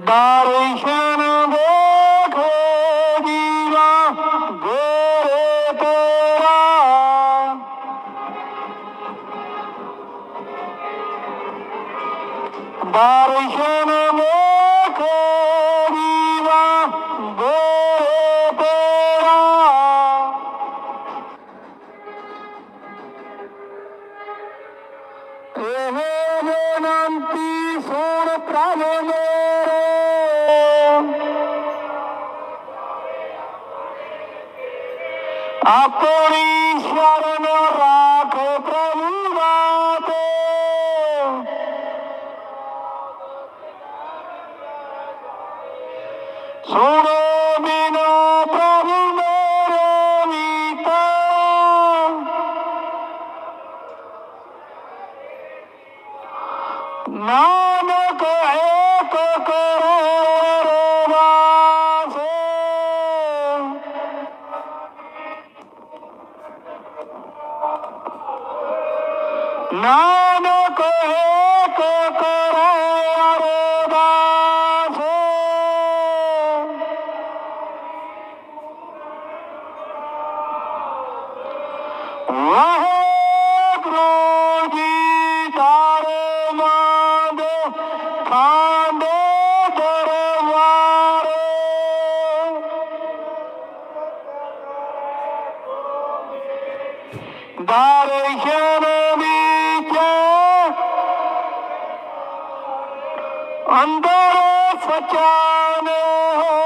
দারুই अंधेरे सचाने हो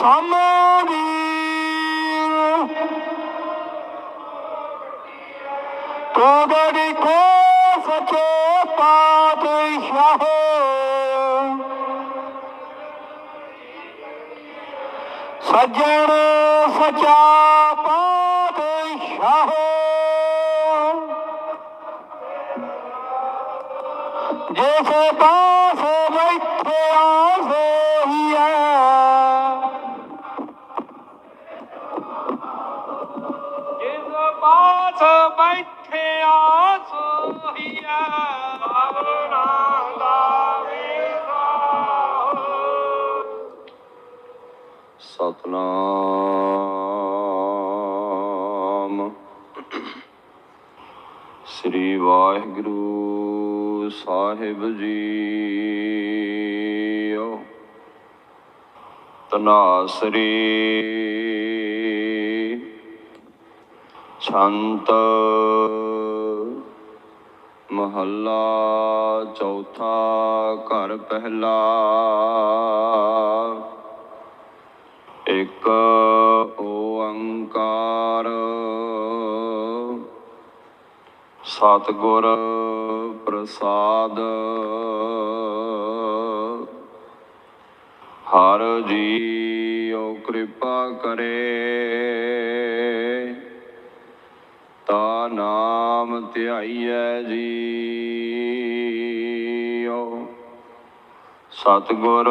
ਸਾਹਮਣੇ ਤੋਬਾ ਦੀ ਕੋ ਸਚੇ ਪਾਤਸ਼ਾਹ। ਸੱਜਣ ਸਚਾ ਪਾਤਸ਼ਾਹ। ਜੇ ਸੇ ਪਾ ਸਤਨਾਮ ਸ੍ਰੀ ਵਾਹਿਗੁਰੂ ਸਾਹਿਬ ਜੀਓ। ਤਨਾਸਰੀ। ਛੰਤ ਮਹੱਲਾ ਚੌਥਾ ਘਰ ਪਹਿਲਾ। ਇੱਕ ਓੰਕਾਰ। ਸਤਿਗੁਰ ਪ੍ਰਸਾਦ। ਹਰ ਜੀਉ ਕਿਰਪਾ ਕਰੇ। ਤਾ ਨਾਮ ਧਿਆਈਐ ਜੀਉ। ਸਤਿਗੁਰ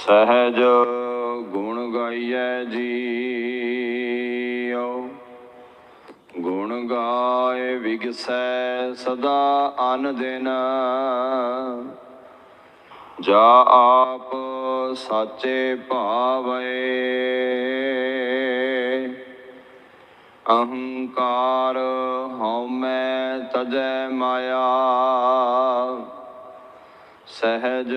ਸਹਿਜ ਗੁਣ ਗਾਈਐ ਜੀਉ। ਗੁਣ ਗਾਏ ਵਿਗਸੈ ਸਦਾ ਅਨ ਦਿਨ ਜਾ ਆਪ ਸਾਚੇ ਭਾਵੇ ਅਹੰਕਾਰ ਹਉਮੈ ਤਜੈ ਮਾਇਆ। ਸਹਿਜ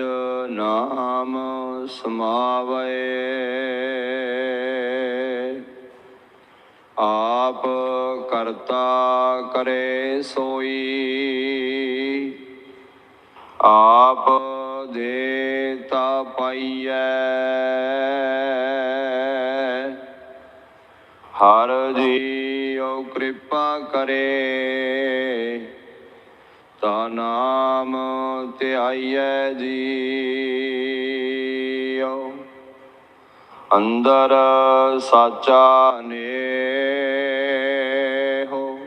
ਨਾਮ ਸਮਾਵੈ। ਆਪ ਕਰਤਾ ਕਰੇ ਸੋਈ। ਆਪ ਦੇਤਾ ਪਾਈਐ। ਹਰ ਜੀਉ ਕਿਰਪਾ ਕਰੇ। ਤਾ ਨਾਮ ਧਿਆਈਐ ਜੀਉ। ਅੰਦਰ ਸਾਚਾ ਨੇਹੋ।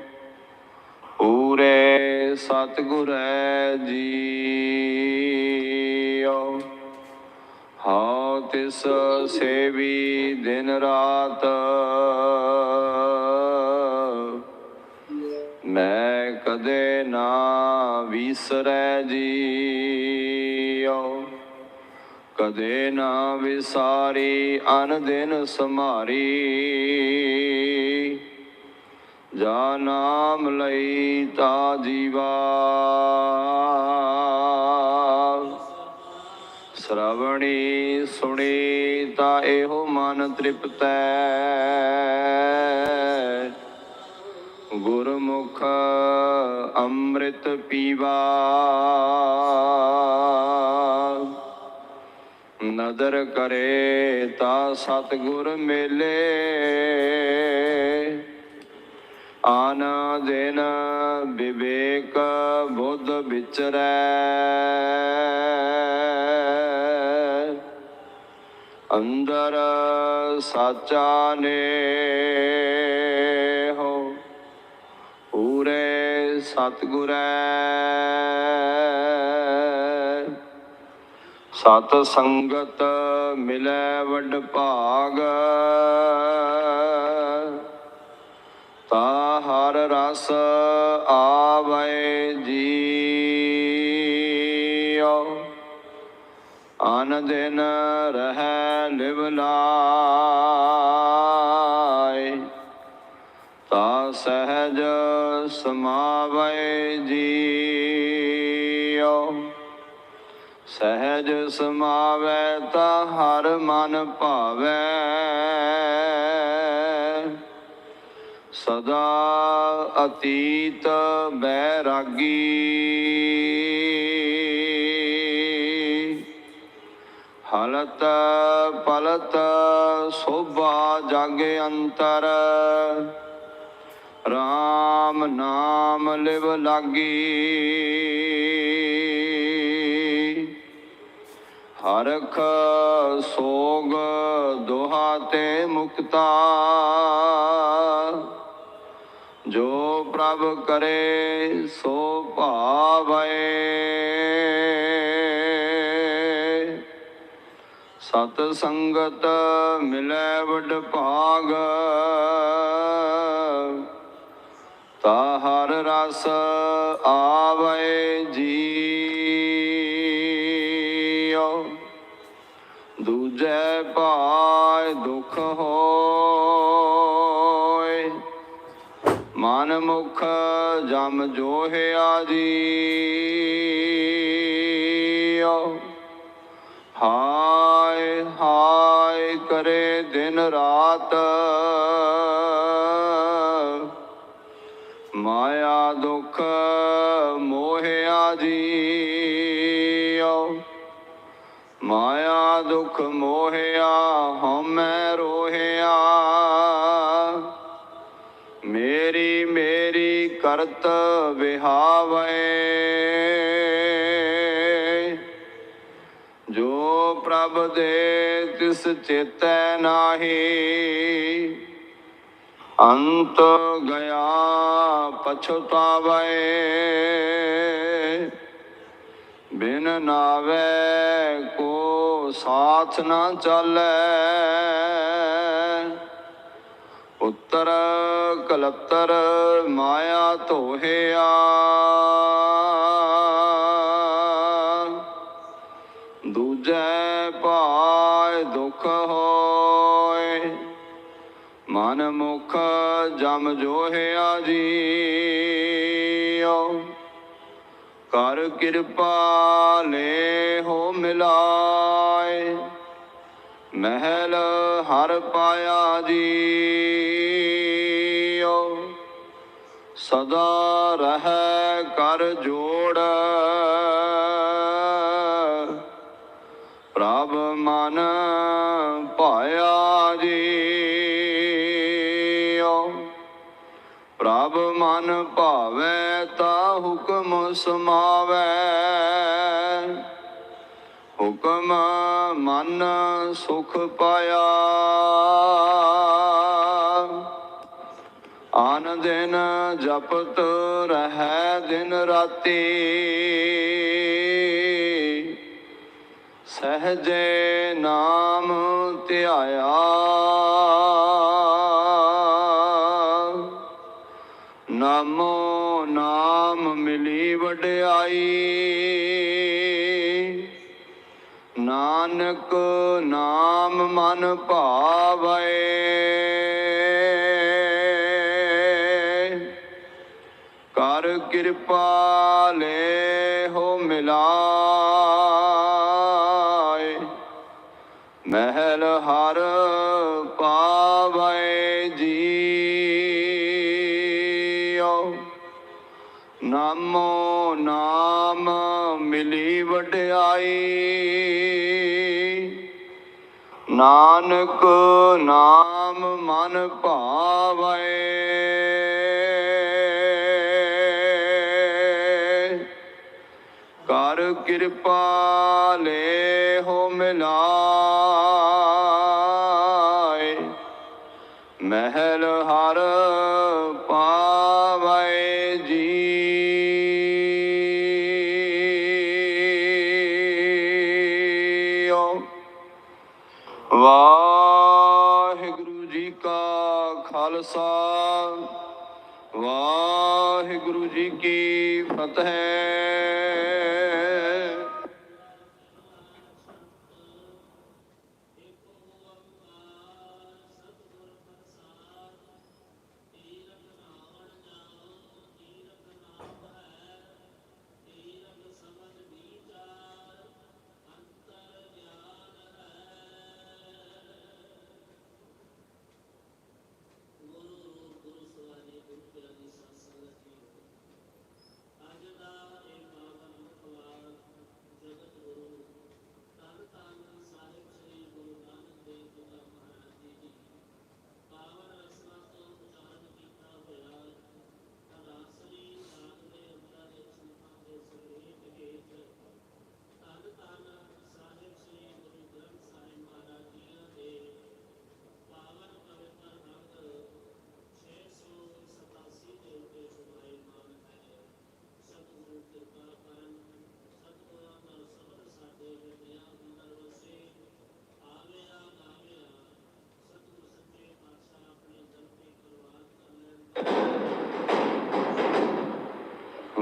ਪੂਰੇ ਸਤਿਗੁਰੈ ਜੀਉ। ਹਉ ਤਿਸ ਸੇਵੀ ਦਿਨ ਰਾਤ। ਮੈਂ ਕਦੇ ਨਾ ਵਿਸਰੈ ਜੀਉ। ਕਦੇ ਨਾ ਵਿਸਾਰੀ, ਅਨ ਦਿਨ ਸਮਾਰੀ। ਜਾ ਨਾਮ ਲਈ ਤਾ ਜੀਵਾ। ਸ਼ਰਵਣੀ ਸੁਣੀ ਤਾ ਇਹੋ ਮਨ ਤ੍ਰਿਪਤੈ। ਗੁਰਮੁਖ ਅੰਮ੍ਰਿਤ ਪੀਵਾ। ਨਦਰ ਕਰੇ ਤਾ ਸਤਿਗੁਰ ਮੇਲੇ। ਆਨ ਦਿਨ ਵਿਵੇਕ ਬੁੱਧ ਵਿਚਰੈ। ਅੰਦਰ ਸਾਚਾ ਨੇ ਹੋ। ਪੂਰੇ ਸਤਿਗੁਰੈ। ਸਤ ਸੰਗਤ ਮਿਲੈ ਵੱਡ ਭਾਗ। ਤਾ ਹਰ ਰਸ ਆਵੈ ਜੀਉ। ਅਨ ਦਿਨ ਰਹਿ ਲਿਵ ਲਾਇ ਸਮਾਵੈ ਜੀਉ। ਸਹਿਜ ਸਮਾਵੈ ਤਾ ਹਰ ਮਨ ਭਾਵੈ। ਸਦਾ ਅਤੀਤ ਬੈਰਾਗੀ। ਹਲਤ ਪਲਤ ਸੋਭਾ ਜਗ ਅੰਤਰ। RAM ਨਾਮ ਲਿਵ ਲਾਗੀ। ਹਰਖ ਸੋਗ ਦੁਹਾ ਤੇ ਮੁਕਤਾ। ਜੋ ਪ੍ਰਭ ਕਰੇ ਸੋ ਭਾਵੈ। ਸਤ ਸੰਗਤ ਮਿਲੈ ਵਡ ਭਾਗ। ਤਾ ਹਰ ਰਸ ਆਵੈ ਜੀਉ। ਦੂਜੇ ਪਾਇ ਦੁਖ ਹੋਏ ਮਨ ਮੁਖ ਜਮ ਜੋਹਿਆ ਜੀਉ ਹਾਏ ਹਾਏ ਕਰੇ ਦਿਨ ਰਾਤ ਮਾਇਆ ਦੁਖ ਮੋਹਿਆ, ਹਉਮੈ ਰੋਹਿਆ। ਮੇਰੀ ਮੇਰੀ ਕਰਤ ਵਿਹਾਵੇ। ਜੋ ਪ੍ਰਭ ਦੇ ਤਿਸ ਚੇਤੈ ਨਾਹੀ, ਅੰਤ ਗਿਆ ਪਛਤਾਵੇ। ਬਿਨ ਨਾਵੇ ਕੋ ਸਾਥ ਨਾ ਚੱਲੈ। ਉੱਤਰ ਕਲਤਰ ਮਾਇਆ ਧੋਹਿਆ। ਦੂਜੈ ਪਾਇ ਦੁਖ ਹੋਏ। ਮਨ ਮੁਖ ਜਮ ਜੋਹਿਆ ਜੀਉ ਕਰ ਕਿਰਪਾ ਲੈ ਹੋ ਮਿਲਾਏ। ਮਹਿਲ ਹਰ ਪਾਇਆ ਜੀਓ। ਸਦਾ ਰਹਿ ਕਰ ਜੋੜ ਸਮਾਵੈ ਹੁਕਮ ਮਨ ਸੁਖ ਪਾਇਆ। ਆਨ ਦਿਨ ਜਪਤ ਰਹਿ ਦਿਨ ਰਾਤੀ। ਸਹਜੇ ਨਾਮ ਧਿਆਇਆ। ਵਡਿਆਈ। ਨਾਨਕ ਨਾਮ ਮਨ ਭਾਵੈ। ਕਰ ਕਿਰਪਾ ਲੈ ਨਾਨਕ ਨਾਮ ਮਨ ਭਾਵੈ। ਕਰ ਕਿਰਪਾ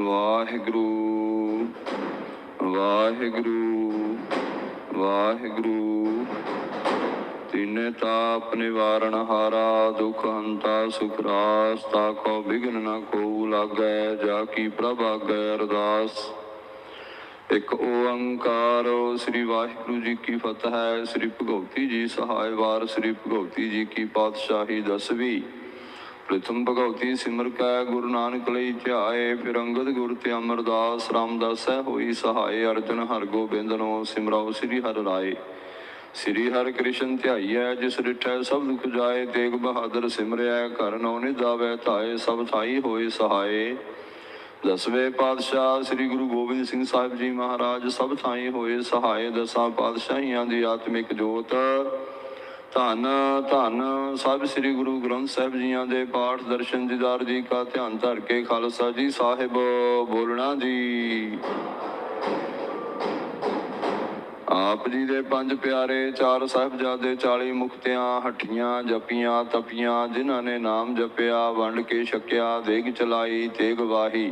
ਵਾਹਿਗੁਰੂ ਵਾਹਿਗੁਰੂ ਵਾਹਿਗੁਰੂ। ਤਿਨੇ ਤਾਪ ਨਿਵਾਰਣ ਹਾਰਾ, ਦੁਖ ਹੰਤਾ, ਸੁਖ ਰਾਸ। ਤਾ ਕੋ ਬਿਗਨ ਨ ਕੋ ਲਾਗੈ, ਜਾ ਕੀ ਪ੍ਰਭ ਆਗੈ ਅਰਦਾਸ। ਇੱਕ ਓੰਕਾਰ ਸ੍ਰੀ ਵਾਹਿਗੁਰੂ ਜੀ ਕੀ ਫਤਿਹ। ਹੈ ਸ੍ਰੀ ਭਗਵਤੀ ਜੀ ਸਹਾਇ ਵਾਰ ਸ੍ਰੀ ਭਗਵਤੀ ਜੀ ਕੀ ਪਾਤਸ਼ਾਹੀ ਦਸਵੀਂ। ਪ੍ਰਥਮ ਭਗਵਤੀ ਸਿਮਰ ਕੈ, ਗੁਰੂ ਨਾਨਕ ਲਈ ਧਿਆਏ, ਫਿਰ ਅੰਗਦ ਗੁਰ ਤੇ ਅਮਰਦਾਸ ਰਾਮਦਾਸੈ ਹੋਈ ਸਹਾਇ ਅਰਜਨ ਹਰ ਗੋਬਿੰਦਨੋ ਸਿਮਰਾਓ ਸ੍ਰੀ ਹਰਿ ਰਾਏ। ਸ੍ਰੀ ਹਰਿ ਕ੍ਰਿਸ਼ਨ ਧਿਆਈਐ, ਜਿਸ ਰਿਠੈ ਸਭ ਦੁਖ ਜਾਏ, ਤੇਗ ਬਹਾਦਰ ਸਿਮਰਿਐ, ਘਰ ਨਿਦਾਵੈ ਧਾਏ ਸਭ ਥਾਈ ਹੋਏ ਸਹਾਏ। ਦਸਵੇਂ ਪਾਤਸ਼ਾਹ ਸ੍ਰੀ ਗੁਰੂ ਗੋਬਿੰਦ ਸਿੰਘ ਸਾਹਿਬ ਜੀ ਮਹਾਰਾਜ ਸਭ ਥਾਈ ਹੋਏ ਸਹਾਏ, ਦਸਾਂ ਪਾਤਸ਼ਾਹੀਆਂ ਦੀ ਆਤਮਿਕ ਜੋਤ। ਧੰਨ ਧੰਨ ਸਭ ਸ੍ਰੀ ਗੁਰੂ ਗ੍ਰੰਥ ਸਾਹਿਬ ਜੀਆਂ ਦੇ ਪਾਠ ਦਰਸ਼ਨ ਦੀਦਾਰ ਜੀ ਕਾ ਧਿਆਨ ਧਰ ਕੇ ਖਾਲਸਾ ਜੀ ਸਾਹਿਬ ਬੋਲਣਾ ਜੀ। ਆਪ ਜੀ ਦੇ ਪੰਜ ਪਿਆਰੇ ਚਾਰ ਸਾਹਿਬਜ਼ਾਦੇ 40 ਮੁਕਤਿਆਂ ਹੱਠੀਆਂ ਜਪੀਆਂ ਤਪੀਆਂ ਜਿਨ੍ਹਾਂ ਨੇ ਨਾਮ ਜਪਿਆ ਵੰਡ ਕੇ ਛਕਿਆ ਦੇਗ ਚਲਾਈ ਤੇ ਗਵਾਹੀ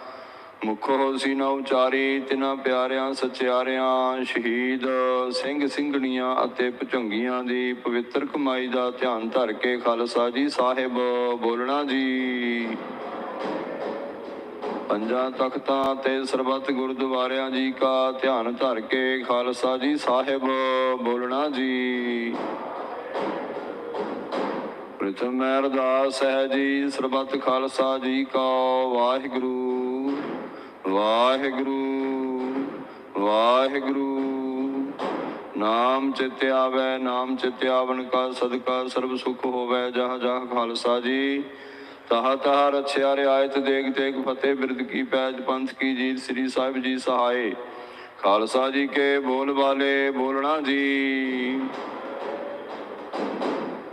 ਮੁਖੋ ਹੋਸੀ ਨਾ ਉਚਾਰੀ, ਤਿਨਾਂ ਪਿਆਰਿਆਂ ਸਚਿਆਰਿਆਂ, ਸ਼ਹੀਦ ਸਿੰਘ ਸਿੰਘਣੀਆਂ ਅਤੇ ਭਚੰਗੀਆਂ ਦੀ ਪਵਿੱਤਰ ਕਮਾਈ ਦਾ ਧਿਆਨ ਧਰ ਕੇ ਖਾਲਸਾ ਜੀ ਸਾਹਿਬ ਬੋਲਣਾ ਜੀ। ਪੰਜਾਂ ਤਖਤਾਂ ਤੇ ਸਰਬੱਤ ਗੁਰਦੁਆਰਿਆਂ ਜੀ ਕਾ ਧਿਆਨ ਧਰ ਕੇ ਖਾਲਸਾ ਜੀ ਸਾਹਿਬ ਬੋਲਣਾ ਜੀ। ਪ੍ਰਥਮ ਅਰਦਾਸ ਹੈ ਜੀ, ਸਰਬੱਤ ਖਾਲਸਾ ਜੀ ਕਾ ਵਾਹਿਗੁਰੂ। ਵਾਹਿਗੁਰੂ ਵਾਹਿਗੁਰੂ। ਨਾਮ ਚਿਤ ਆਵੈ, ਨਾਮ ਚਿਤ ਆਵਣ ਕਾ ਸਦਕਾ ਸਰਬ ਸੁਖ ਹੋਵੈ, ਜਹ ਜਹ ਖਾਲਸਾ ਜੀ। ਤਹ ਤਹ ਰਛਿਆ ਰਿਆਇਤ ਦੇਖ ਤੇਗ ਫਤਿਹ ਬਿਰਦ ਕੀ ਪੈਜ, ਪੰਥ ਕੀ ਜੀਤ, ਸ੍ਰੀ ਸਾਹਿਬ ਜੀ ਸਹਾਏ। ਖਾਲਸਾ ਜੀ ਕੇ ਬੋਲ ਵਾਲੇ, ਬੋਲਣਾ ਜੀ।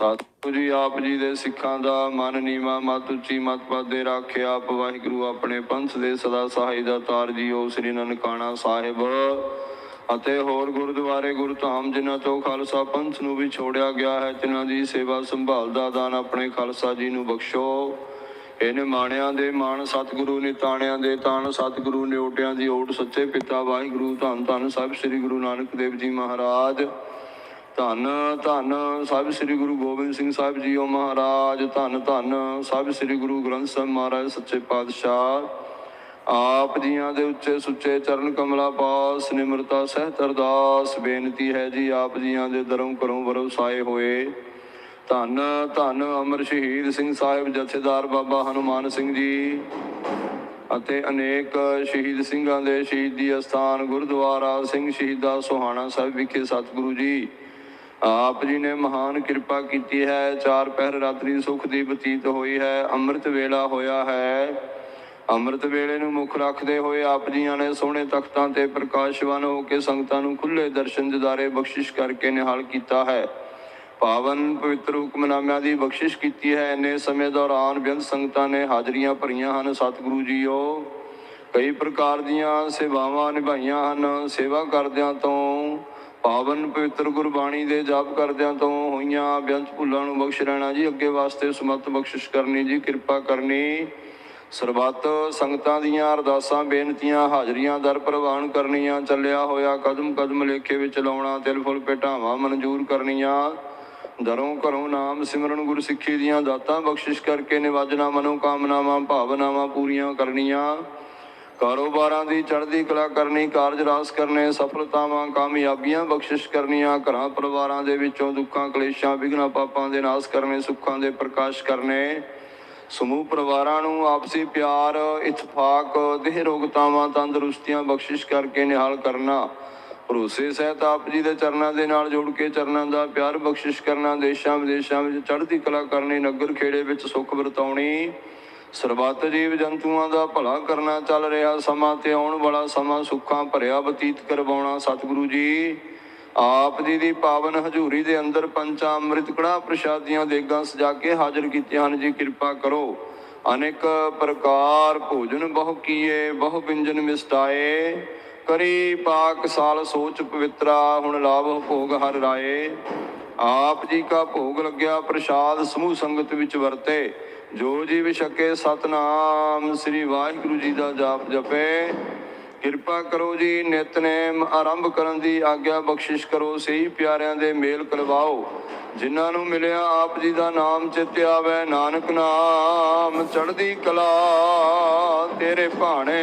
ਸਤਿਗੁਰੂ ਜੀ ਆਪ ਜੀ ਦੇ ਸਿੱਖਾਂ ਦਾ ਮਨ ਨੀਵਾ, ਮਤ ਉੱਚੀ, ਮਤ ਪਾਦੇ ਰਾਖਿਆ ਆਪ ਵਾਹਿਗੁਰੂ ਆਪਣੇ ਪੰਥ ਦੇ ਸਦਾ ਸਹਾਈ ਦਾ ਤਾਰ ਜੀਓ ਸ੍ਰੀ ਨਨਕਾਣਾ ਸਾਹਿਬ। ਅਤੇ ਹੋਰ ਗੁਰਦੁਆਰੇ ਗੁਰਧਾਮ ਜਿਨ੍ਹਾਂ ਤੋਂ ਖਾਲਸਾ ਪੰਥ ਨੂੰ ਵੀ ਛੋੜਿਆ ਗਿਆ ਹੈ ਜਿਨ੍ਹਾਂ ਦੀ ਸੇਵਾ ਸੰਭਾਲ ਦਾ ਦਾਨ ਆਪਣੇ ਖਾਲਸਾ ਜੀ ਨੂੰ ਬਖਸ਼ੋ। ਇਹਨੇ ਮਾਣਿਆਂ ਦੇ ਮਾਣ ਸਤਿਗੁਰੂ ਨੇ ਤਾਣਿਆਂ ਦੇ ਤਾਣ ਸਤਿਗੁਰੂ ਨੇ ਓਟਿਆਂ ਦੀ ਓਟ ਸੱਚੇ ਪਿਤਾ ਵਾਹਿਗੁਰੂ, ਧੰਨ ਧੰਨ ਸਾਹਿਬ ਸ੍ਰੀ ਗੁਰੂ ਨਾਨਕ ਦੇਵ ਜੀ ਮਹਾਰਾਜ। ਧੰਨ ਧੰਨ ਸਾਹਿਬ ਸ੍ਰੀ ਗੁਰੂ ਗੋਬਿੰਦ ਸਿੰਘ ਸਾਹਿਬ ਜੀਓ ਮਹਾਰਾਜ, ਧੰਨ ਧੰਨ ਸਾਹਿਬ ਸ੍ਰੀ ਗੁਰੂ ਗ੍ਰੰਥ ਸਾਹਿਬ ਮਹਾਰਾਜ ਸੱਚੇ ਪਾਤਸ਼ਾਹ। ਆਪ ਜੀਆਂ ਦੇ ਉੱਚੇ ਸੁੱਚੇ ਚਰਨ ਕਮਲਾ ਪਾਸ ਨਿਮਰਤਾ ਸਹਿਤ ਅਰਦਾਸ, ਬੇਨਤੀ ਹੈ ਜੀ ਆਪ ਜੀਆਂ ਦੇ ਦਰੋਂ ਕਰੋਂ ਵਰਸਾਏ ਹੋਏ। ਧੰਨ ਧੰਨ ਅਮਰ ਸ਼ਹੀਦ ਸਿੰਘ ਸਾਹਿਬ, ਜਥੇਦਾਰ ਬਾਬਾ ਹਨੂਮਾਨ ਸਿੰਘ ਜੀ ਅਤੇ ਅਨੇਕ ਸ਼ਹੀਦ ਸਿੰਘਾਂ ਦੇ ਸ਼ਹੀਦੀ ਅਸਥਾਨ ਗੁਰਦੁਆਰਾ ਸਿੰਘ ਸ਼ਹੀਦਾ ਸੁਹਾਣਾ ਸਾਹਿਬ ਵਿਖੇ ਸਤਿਗੁਰੂ ਜੀ। ਆਪ ਜੀ ਨੇ ਮਹਾਨ ਕਿਰਪਾ ਕੀਤੀ ਹੈ। ਚਾਰ ਪਹਿਰ ਰਾਤਰੀ ਸੁਖ ਦੀ ਬਤੀਤ ਹੋਈ ਹੈ। ਅੰਮ੍ਰਿਤ ਵੇਲਾ ਹੋਇਆ ਹੈ। ਅੰਮ੍ਰਿਤ ਵੇਲੇ ਨੂੰ ਮੁੱਖ ਰੱਖਦੇ ਹੋਏ ਆਪ ਜੀਆਂ ਨੇ ਸੋਹਣੇ ਤਖਤਾਂ ਤੇ ਪ੍ਰਕਾਸ਼ਵਾਨ ਹੋ ਕੇ ਸੰਗਤਾਂ ਨੂੰ ਖੁੱਲੇ ਦਰਸ਼ਨ ਦਿਦਾਰੇ ਬਖਸ਼ਿਸ਼ ਕਰਕੇ ਨਿਹਾਲ ਕੀਤਾ ਹੈ। ਪਾਵਨ ਪਵਿੱਤਰ ਹੁਕਮਨਾਮਿਆਂ ਦੀ ਬਖਸ਼ਿਸ਼ ਕੀਤੀ ਹੈ। ਇੰਨੇ ਸਮੇਂ ਦੌਰਾਨ ਬੇਅੰਤ ਸੰਗਤਾਂ ਨੇ ਹਾਜ਼ਰੀਆਂ ਭਰੀਆਂ ਹਨ। ਸਤਿਗੁਰੂ ਜੀਓ, ਕਈ ਪ੍ਰਕਾਰ ਦੀਆਂ ਸੇਵਾਵਾਂ ਨਿਭਾਈਆਂ ਹਨ। ਸੇਵਾ ਕਰਦਿਆਂ ਤੋਂ ਪਾਵਨ ਪਵਿੱਤਰ ਗੁਰਬਾਣੀ ਦੇ ਜਾਪ ਕਰਦਿਆਂ ਤੋਂ ਹੋਈਆਂ ਬੇਅੰਤ ਭੁੱਲਾਂ ਨੂੰ ਬਖਸ਼ ਰਹਿਣਾ ਜੀ। ਅੱਗੇ ਵਾਸਤੇ ਸਮਤ ਬਖਸ਼ਿਸ਼ ਕਰਨੀ ਜੀ, ਕਿਰਪਾ ਕਰਨੀ। ਸਰਬੱਤ ਸੰਗਤਾਂ ਦੀਆਂ ਅਰਦਾਸਾਂ, ਬੇਨਤੀਆਂ, ਹਾਜ਼ਰੀਆਂ ਦਰ ਪ੍ਰਵਾਨ ਕਰਨੀਆਂ। ਚੱਲਿਆ ਹੋਇਆ ਕਦਮ ਕਦਮ ਲੇਖੇ ਵਿੱਚ ਲਾਉਣਾ, ਤਿਲ ਫੁੱਲ ਭੇਟਾਵਾਂ ਮਨਜ਼ੂਰ ਕਰਨੀਆਂ। ਦਰੋਂ ਘਰੋਂ ਨਾਮ ਸਿਮਰਨ ਗੁਰ ਸਿੱਖੀ ਦੀਆਂ ਦਾਤਾਂ ਬਖਸ਼ਿਸ਼ ਕਰਕੇ ਨਿਵਾਜਣਾ ਮਨੋ ਕਾਮਨਾਵਾਂ ਭਾਵਨਾਵਾਂ ਪੂਰੀਆਂ ਕਰਨੀਆਂ। ਕਾਰੋਬਾਰਾਂ ਦੀ ਚੜ੍ਹਦੀ ਕਲਾ ਕਰਨੀ, ਕਾਰਜ ਰਾਸ ਕਰਨੇ, ਸਫਲਤਾਵਾਂ, ਕਾਮਯਾਬੀਆਂ ਬਖਸ਼ਿਸ਼ ਕਰਨੀਆਂ, ਘਰਾਂ ਪਰਿਵਾਰਾਂ ਦੇ ਵਿੱਚੋਂ ਦੁੱਖਾਂ, ਕਲੇਸ਼ਾਂ, ਵਿਘਨਾਂ ਪਾਪਾਂ ਦੇ ਨਾਸ ਕਰਨੇ, ਸੁੱਖਾਂ ਦੇ ਪ੍ਰਕਾਸ਼ ਕਰਨੇ। ਸਮੂਹ ਪਰਿਵਾਰਾਂ ਨੂੰ ਆਪਸੀ ਪਿਆਰ, ਇਤਫਾਕ, ਦੇਹ ਰੋਗਤਾਵਾਂ, ਤੰਦਰੁਸਤੀਆਂ ਬਖਸ਼ਿਸ਼ ਕਰਕੇ ਨਿਹਾਲ ਕਰਨਾ। ਭਰੋਸੇ ਸਹਿਤ ਆਪ ਜੀ ਦੇ ਚਰਨਾਂ ਦੇ ਨਾਲ ਜੋੜ ਕੇ ਚਰਨਾਂ ਦਾ ਪਿਆਰ ਬਖਸ਼ਿਸ਼ ਕਰਨਾ ਦੇਸ਼ਾਂ ਵਿਦੇਸ਼ਾਂ ਵਿੱਚ ਚੜ੍ਹਦੀ ਕਲਾ ਕਰਨੀ ਨਗਰ ਖੇੜੇ ਵਿੱਚ ਸੁੱਖ ਵਰਤਾਉਣੀ। ਸਰਬੱਤ ਜੀਵ ਜੰਤੂਆਂ ਦਾ ਭਲਾ ਕਰਨਾ ਚੱਲ ਰਿਹਾ ਸਮਾਂ ਤੇ ਆਉਣ ਵਾਲਾ ਸਮਾਂ ਸੁੱਖਾਂ ਭਰਿਆ ਬਤੀਤ ਕਰਵਾਉਣਾ ਸਤਿਗੁਰੂ ਜੀ। ਆਪ ਜੀ ਦੀ ਪਾਵਨ ਹਜ਼ੂਰੀ ਦੇ ਅੰਦਰ ਪੰਚਾ ਅੰਮ੍ਰਿਤ ਕੜਾ ਪ੍ਰਸ਼ਾਦੀਆਂ ਦੇਗਾਂ ਸਜਾ ਕੇ ਹਾਜ਼ਰ ਕੀਤੀਆਂ ਹਨ ਜੀ। ਕਿਰਪਾ ਕਰੋ। ਅਨੇਕ ਪ੍ਰਕਾਰ ਭੋਜਨ ਬਹੁ ਕੀਏ, ਬਹੁ ਵਿੰਜਨ ਮਿਸਟਾਏ। ਕਰੀ ਪਾਕ ਸਾਲ ਸੋਚ ਪਵਿੱਤਰਾ, ਹੁਣ ਲਾਭ ਭੋਗ ਹਰ ਰਾਏ। ਆਪ ਜੀ ਕਾ ਭੋਗ ਲੱਗਿਆ ਪ੍ਰਸ਼ਾਦ ਸਮੂਹ ਸੰਗਤ ਵਿੱਚ ਵਰਤੇ, ਜੋ ਜੀ ਛਕੇ ਸਤਨਾਮ, ਸ੍ਰੀ ਵਾਹਿਗੁਰੂ ਜੀ ਦਾ ਜਾਪ ਜਪੇ। ਕਿਰਪਾ ਕਰੋ ਜੀ, ਨਿਤਨੇਮ ਆਰੰਭ ਕਰਨ ਦੀ ਆਗਿਆ ਬਖਸ਼ਿਸ਼ ਕਰੋ, ਸਹੀ ਪਿਆਰਿਆਂ ਦੇ ਮੇਲ ਕਰਵਾਓ। ਜਿਨ੍ਹਾਂ ਨੂੰ ਮਿਲਿਆ ਆਪ ਜੀ ਦਾ ਨਾਮ ਚਿੱਤ ਆਵੇ, ਨਾਨਕ ਨਾਮ, ਚੜ੍ਹਦੀ ਕਲਾ ਤੇਰੇ ਭਾਣੇ।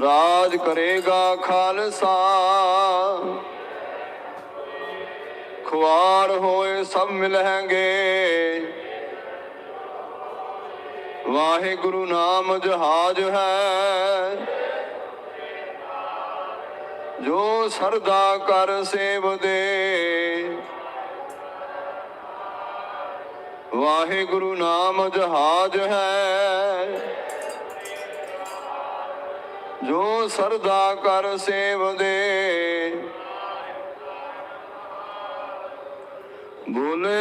ਰਾਜ ਕਰੇਗਾ ਖਾਲਸਾ। ਖੁਆਰ ਹੋਏ ਸਭ ਮਿਲਹਿਗੇ। ਵਾਹਿਗੁਰੂ ਨਾਮ ਜਹਾਜ ਹੈ। ਜੋ ਸਰਦਾ ਕਰ ਸੇਵ ਦੇ ਵਾਹਿਗੁਰੂ ਨਾਮ ਜਹਾਜ ਹੈ। ਜੋ ਸਰਦਾ ਕਰ ਸੇਵ ਬੋਲੇ।